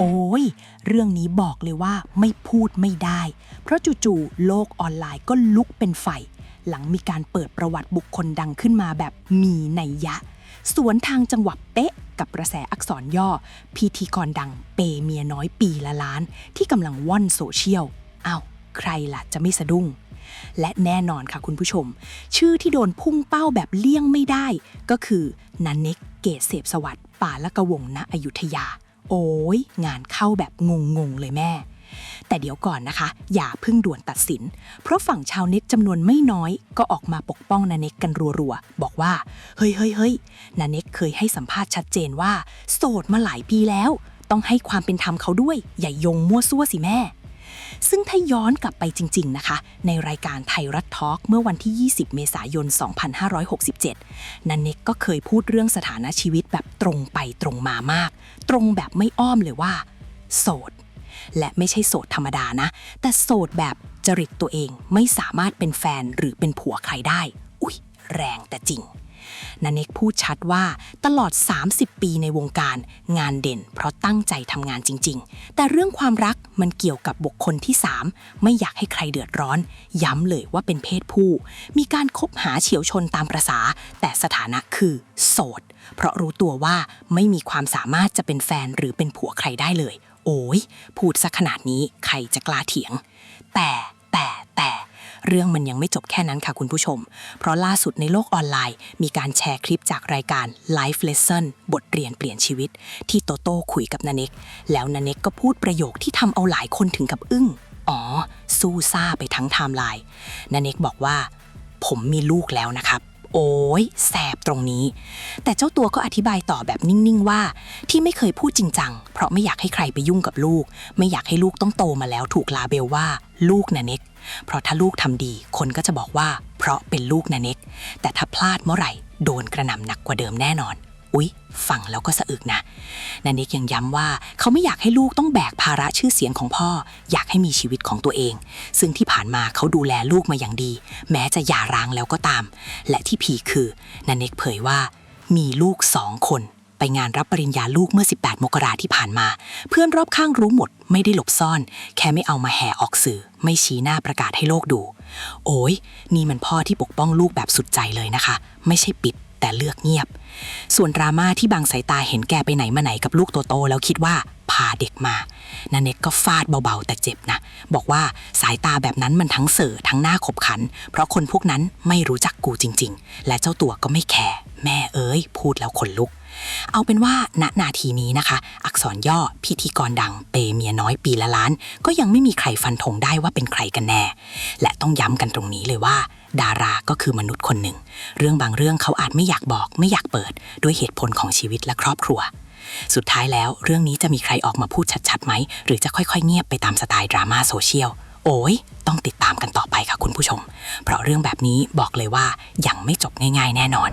โอ้ย เรื่องนี้บอกเลยว่าไม่พูดไม่ได้ เพราะจู่ๆโลกออนไลน์ก็ลุกเป็นไฟ หลังมีการเปิดประวัติบุคคลดังขึ้นมาแบบมีนัยยะ สวนทางจังหวะเป๊ะกับกระแสอักษรย่อ พิธีกรดังเปย์เมียน้อยปีละล้าน ที่กำลังว่อนโซเชียลอ้าวใครล่ะจะไม่สะดุ้ง และแน่นอนค่ะคุณผู้ชม ชื่อที่โดนพุ่งเป้าแบบเลี่ยงไม่ได้ ก็คือนันเน็กเกตเสพสวัสดิ์ป่าละกะวงณอยุธยา โอ้ยงานเข้าแบบงงๆเลยแม่ แต่เดี๋ยวก่อนนะคะ อย่าเพิ่งด่วนตัดสิน เพราะฝั่งชาวเน็ตจำนวนไม่น้อย ก็ออกมาปกป้องนาเน็กกันรัวๆ บอกว่า เฮ้ยเฮ้ยเฮ้ยนาเน็กเคยให้สัมภาษณ์ชัดเจนว่า โสดมาหลายปีแล้ว ต้องให้ความเป็นธรรมเขาด้วย อย่าโยงมั่วซั่วสิแม่ ซึ่งถ้าย้อนกลับไปจริง ๆ นะคะ ในรายการไทยรัฐทอล์กเมื่อวันที่ 20 เมษายน 2567 นันเน็กก็เคยพูดเรื่องสถานะชีวิตแบบตรงไปตรงมามาก ตรงแบบไม่อ้อมเลยว่า โสด และไม่ใช่โสดธรรมดานะ แต่โสดแบบจริตตัวเองไม่สามารถเป็นแฟนหรือเป็นผัวใครได้ อุ๊ย แรงแต่จริง นันเน็กพูดชัดว่าตลอด 30 ปีในวงการงานเด่น เพราะตั้งใจทำงานจริง ๆ แต่เรื่องความรักมันเกี่ยวกับบุคคลที่ 3 ไม่อยากให้ใครเดือดร้อน ย้ำเลยว่าเป็นเพศผู้ มีการคบหาเฉียวชนตามประษา แต่สถานะคือ โสด เพราะรู้ตัวว่าไม่มีความสามารถจะเป็นแฟนหรือเป็นผัวใครได้เลย โอ้ยพูดซะขนาดนี้ใครจะกล้าเถียง แต่ เรื่องมันยังไม่จบแค่นั้นค่ะคุณผู้ชม เพราะล่าสุดในโลกออนไลน์ มีการแชร์คลิปจากรายการ Life Lesson บทเรียนเปลี่ยนชีวิต ที่โตโต้คุยกับนาเน็ก แล้วนาเน็กก็พูดประโยคที่ทำเอาหลายคนถึงกับอึ้ง อ๋อ สู้ซ่าไปทั้งไทม์ไลน์นาเน็กบอกว่า ผมมีลูกแล้วนะครับ โอ้ยแสบตรงนี้ แต่เจ้าตัวก็อธิบายต่อแบบนิ่ง ๆ ว่า ที่ไม่เคยพูดจริงจัง เพราะไม่อยากให้ใครไปยุ่งกับลูก ไม่อยากให้ลูกต้องโตมาแล้วถูกลาเบลว่า ลูกนะเน็ก เพราะถ้าลูกทำดี คนก็จะบอกว่า เพราะเป็นลูกนะเน็ก แต่ถ้าพลาดเมื่อไหร่ โดนกระหน่ำหนักกว่าเดิมแน่นอน อุ๊ย ฟังแล้วก็สะอึกนะนาเน็กยังย้ำว่าเขาไม่อยากให้ลูกต้องแบกภาระชื่อเสียงของพ่อ อยากให้มีชีวิตของตัวเอง ซึ่งที่ผ่านมาเขาดูแลลูกมาอย่างดี แม้จะหย่าร้างแล้วก็ตาม และที่พีคือนาเน็กเผยว่า มีลูกสองคนไปงานรับปริญญาลูกเมื่อ 18 มกราที่ผ่านมา เพื่อนรอบข้างรู้หมด ไม่ได้หลบซ่อน แค่ไม่เอามาแห่ออกสื่อ ไม่ชี้หน้าประกาศให้โลกดู โอ้ยนี่มันพ่อที่ปกป้องลูกแบบสุดใจเลยนะคะ ไม่ใช่ปิดแต่เลือกเงียบ ส่วนดราม่าที่บางสายตาเห็นแกไปไหนมาไหนกับลูกโตๆแล้วคิดว่าพาเด็กมานาเน็กก็ฟาดเบาๆ แต่เจ็บนะ บอกว่าสายตาแบบนั้นมันทั้งเสือทั้งหน้าขบขัน เพราะคนพวกนั้นไม่รู้จักกูจริง ๆ และเจ้าตัวก็ไม่แคร์แม่เอ้ยพูดแล้วขนลุก เอาเป็นว่าณนาทีนี้นะคะ อักษรย่อพิธีกรดังเปเมียน้อยปีละล้าน ก็ยังไม่มีใครฟันธงได้ว่าเป็นใครกันแน่ และต้องย้ำกันตรงนี้เลยว่า ดาราก็คือมนุษย์คนหนึ่ง เรื่องบางเรื่องเขาอาจไม่อยากบอก ไม่อยากเปิด ด้วยเหตุผลของชีวิตและครอบครัว สุดท้ายแล้วเรื่องนี้จะมีใครออกมาพูดชัดๆไหม หรือจะค่อยๆ เงียบไปตามสไตล์ดราม่าโซเชียลโอ้ยต้องติดตามกันต่อไปค่ะคุณผู้ชม เพราะเรื่องแบบนี้บอกเลยว่ายังไม่จบง่าย ๆ แน่นอน